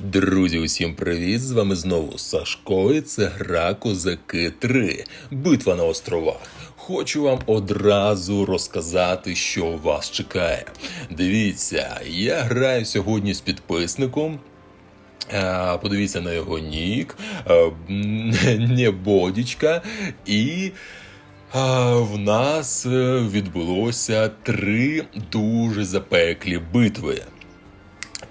Друзі, усім привіт! З вами знову Сашко, і це гра Козаки 3. Битва на островах. Хочу вам одразу розказати, що вас чекає. Дивіться, я граю сьогодні з підписником. Е, Подивіться на його нік, е, не бодічка, і а, в нас е, відбулося три дуже запеклі битви.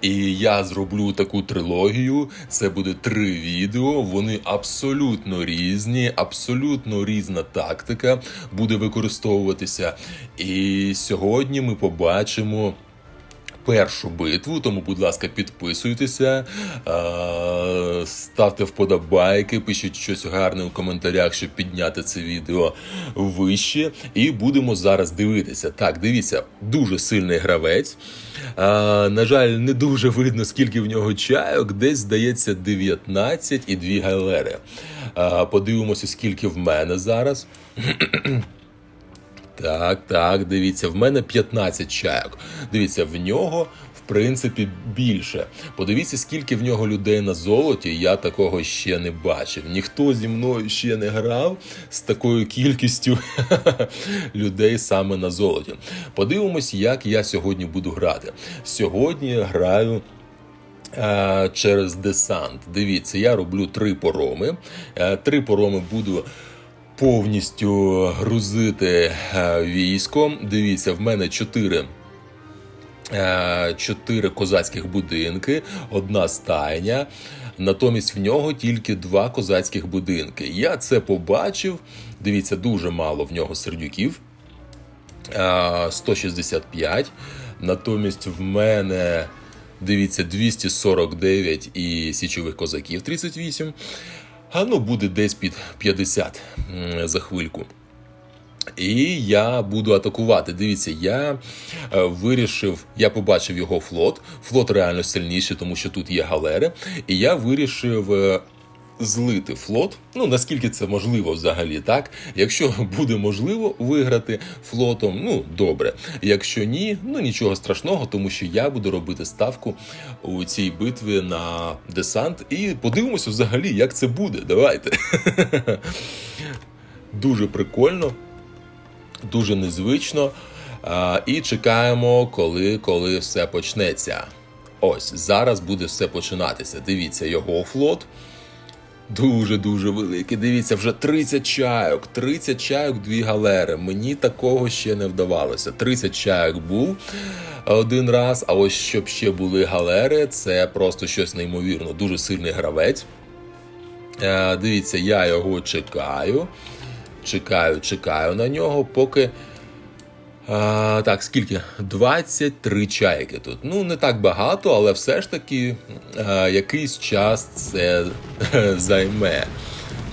І я зроблю таку трилогію. Це буде три відео. Вони абсолютно різні, абсолютно різна тактика буде використовуватися. І сьогодні ми побачимо. Першу битву, тому, будь ласка, підписуйтеся, е, ставте вподобайки, пишіть щось гарне у коментарях, щоб підняти це відео вище. І будемо зараз дивитися. Так, дивіться, дуже сильний гравець. Е, на жаль, не дуже видно, скільки в нього чайок. Десь здається 19 і 2 галери. Е, подивимося, скільки в мене зараз. Так, так, дивіться, в мене 15 чайок. Дивіться, в нього, в принципі, більше. Подивіться, скільки в нього людей на золоті. Я такого ще не бачив. Ніхто зі мною ще не грав з такою кількістю людей саме на золоті. Подивимось, як я сьогодні буду грати. Сьогодні граю. е, Через десант. Дивіться, я роблю три пороми. Е, Три пороми буду повністю грузити е, військом. Дивіться, в мене чотири. е, Чотири козацьких будинки, одна стайня. Натомість в нього тільки два козацьких будинки. Я це побачив. Дивіться, дуже мало в нього сердюків. Е, 165. Натомість в мене, дивіться, 249 і січових козаків 38. А ну буде десь під 50 за хвильку. І я буду атакувати. Дивіться, я е, вирішив, я побачив його флот. Флот реально сильніший, тому що тут є галери. І я вирішив. Злити флот, ну наскільки це можливо взагалі, так? Якщо буде можливо виграти флотом, ну добре. Якщо ні, ну нічого страшного, тому що я буду робити ставку у цій битві на десант. І подивимося взагалі, як це буде. Давайте. Дуже прикольно дуже незвично. І чекаємо, коли, коли все почнеться. Ось зараз буде все починатися. Дивіться, його флот. Дуже-дуже великий. Дивіться, вже 30 чайок. 30 чайок, дві галери. Мені такого ще не вдавалося. 30 чайок був один раз, а ось щоб ще були галери, це просто щось неймовірно. Дуже сильний гравець. Е, Дивіться, я його чекаю. Чекаю, чекаю на нього, поки. А, так, скільки? 23 чайки тут. Ну, не так багато, але все ж таки а, якийсь час це займе.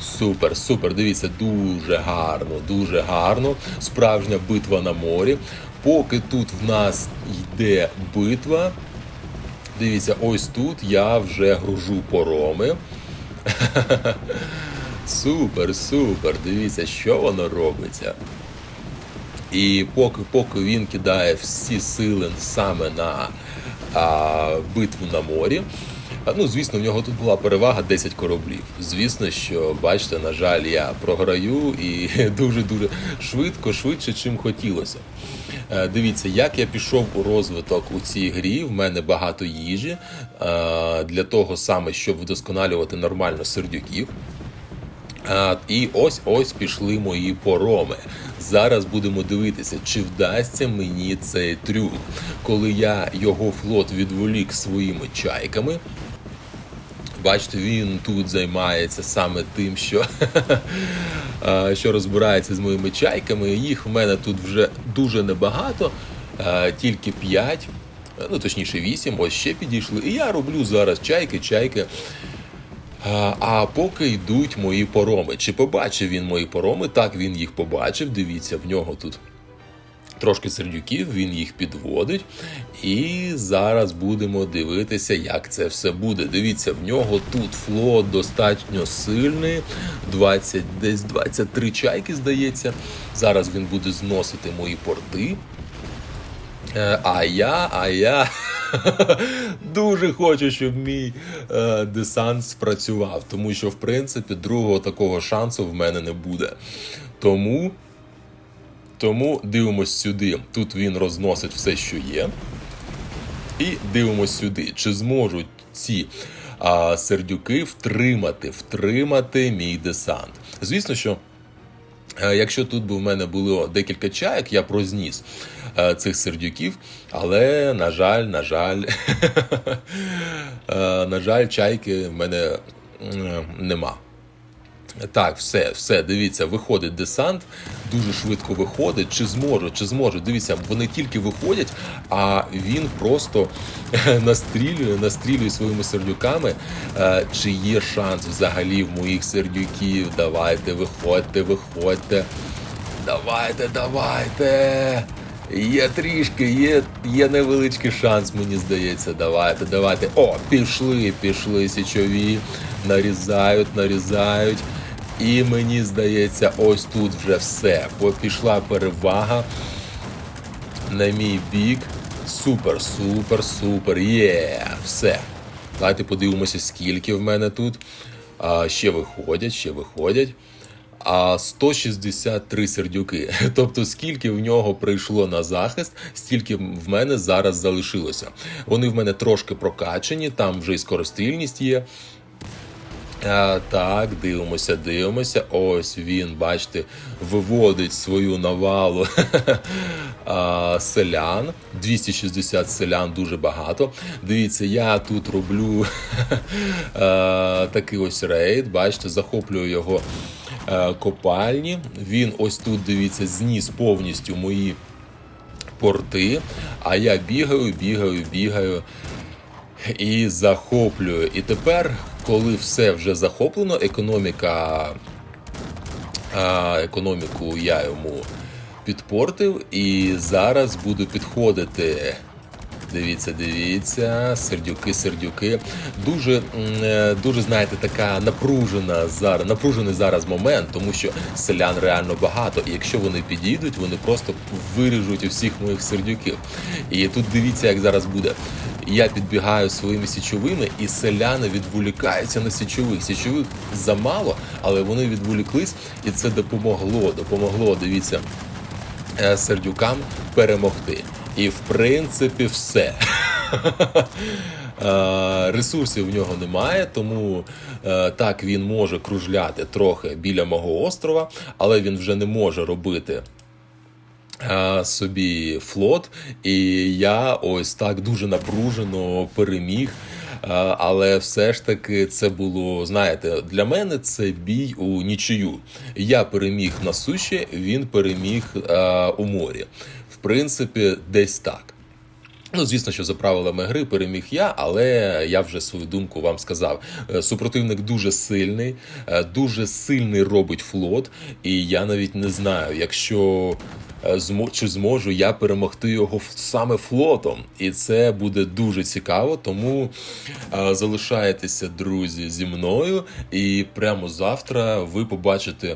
Супер, супер. Дивіться, дуже гарно, дуже гарно. Справжня битва на морі. Поки тут в нас йде битва. Дивіться, ось тут я вже гружу пороми. Супер, супер. Дивіться, що воно робиться. І поки, поки він кидає всі сили саме на а, битву на морі. Ну, звісно, в нього тут була перевага 10 кораблів. Звісно, що бачите, на жаль, я програю і дуже-дуже швидко, швидше, чим хотілося. Е, Дивіться, як я пішов у розвиток у цій грі. В мене багато їжі е, для того саме, щоб вдосконалювати нормально сердюків. І ось ось пішли мої пороми. Зараз будемо дивитися, чи вдасться мені цей трюк, коли я його флот відволік своїми чайками. Бачите, він тут займається саме тим, що, що розбирається з моїми чайками. Їх в мене тут вже дуже небагато, тільки 5, ну точніше 8, ось ще підійшли. І я роблю зараз чайки, чайки. А, А поки йдуть мої пороми. Чи побачив він мої пороми? Так, він їх побачив. Дивіться, в нього тут трошки сердюків, він їх підводить. І зараз будемо дивитися, як це все буде. Дивіться, в нього тут флот достатньо сильний. 20, десь 23 чайки, здається. Зараз він буде зносити мої порти. Е, А я, а я дуже хочу, щоб мій е, десант спрацював, тому що, в принципі, другого такого шансу в мене не буде. Тому, тому дивимось сюди. Тут він розносить все, що є. І дивимось сюди, чи зможуть ці а, сердюки втримати, втримати мій десант. Звісно, що. Е, Якщо тут би в мене було декілька чайок, я б розніс е, цих сердюків, але, на жаль, на жаль, е, на жаль, чайки в мене нема. Так, все, все, дивіться, виходить десант, дуже швидко виходить. Чи зможу, чи зможу. Дивіться, вони тільки виходять, а він просто настрілює, настрілює своїми сердюками. Е, Чи є шанс взагалі в моїх сердюків? Давайте, виходьте, виходьте. Давайте, давайте. Є трішки, є, є невеличкий шанс, мені здається. Давайте, давайте. О, пішли, пішли січові. Нарізають, нарізають. І мені здається, ось тут вже все. Пішла перевага на мій бік. Супер, супер, супер. Є, все. Давайте подивимося, скільки в мене тут. А, ще виходять, ще виходять. А 163 сердюки. Тобто, скільки в нього прийшло на захист, стільки в мене зараз залишилося. Вони в мене трошки прокачані, там вже і скорострільність є. Так, дивимося, дивимося. Ось він, бачите, виводить свою навалу селян. 260 селян дуже багато. Дивіться, я тут роблю такий ось рейд. Бачите, захоплюю його копальні. Він ось тут, дивіться, зніс повністю мої порти. А я бігаю, бігаю, бігаю і захоплюю. І тепер, коли все вже захоплено, економіка, економіку я йому підпортив, і зараз буду підходити. Дивіться, дивіться, сердюки, сердюки. Дуже, е, дуже знаєте, така напружена зараз, напружений зараз момент, тому що селян реально багато. І якщо вони підійдуть, вони просто виріжуть усіх моїх сердюків. І тут дивіться, як зараз буде. Я підбігаю своїми січовими, і селяни відволікаються на січових. Січових замало, але вони відволіклись, і це допомогло. Допомогло. Дивіться е, сердюкам перемогти. І в принципі все. Е, Ресурсів в нього немає, тому е, так він може кружляти трохи біля мого острова, але він вже не може робити е, собі флот. І я ось так дуже напружено переміг. Але все ж таки це було, знаєте, для мене це бій у нічию. Я переміг на суші, він переміг е, у морі. Принципі, десь так. Ну, звісно, що за правилами гри переміг я, але я вже свою думку вам сказав. Е, Супротивник дуже сильний, е, дуже сильний робить флот, і я навіть не знаю, якщо е, чи зможу я перемогти його саме флотом. І це буде дуже цікаво. Тому залишайтеся, друзі, зі мною, і прямо завтра ви побачите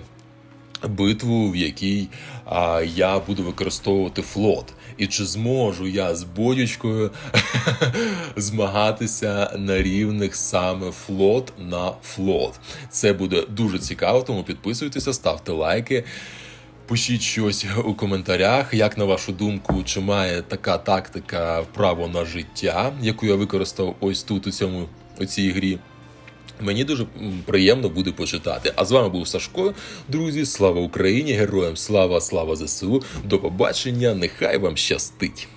битву, в якій а, я буду використовувати флот. І чи зможу я з боючкою змагатися на рівних саме флот на флот? Це буде дуже цікаво, тому підписуйтеся, ставте лайки. Пишіть щось у коментарях, як на вашу думку, чи має така тактика право на життя, яку я використав ось тут у цьому у цій грі. Мені дуже приємно буде почитати. А з вами був Сашко. Друзі, слава Україні! Героям слава, слава ЗСУ! До побачення! Нехай вам щастить!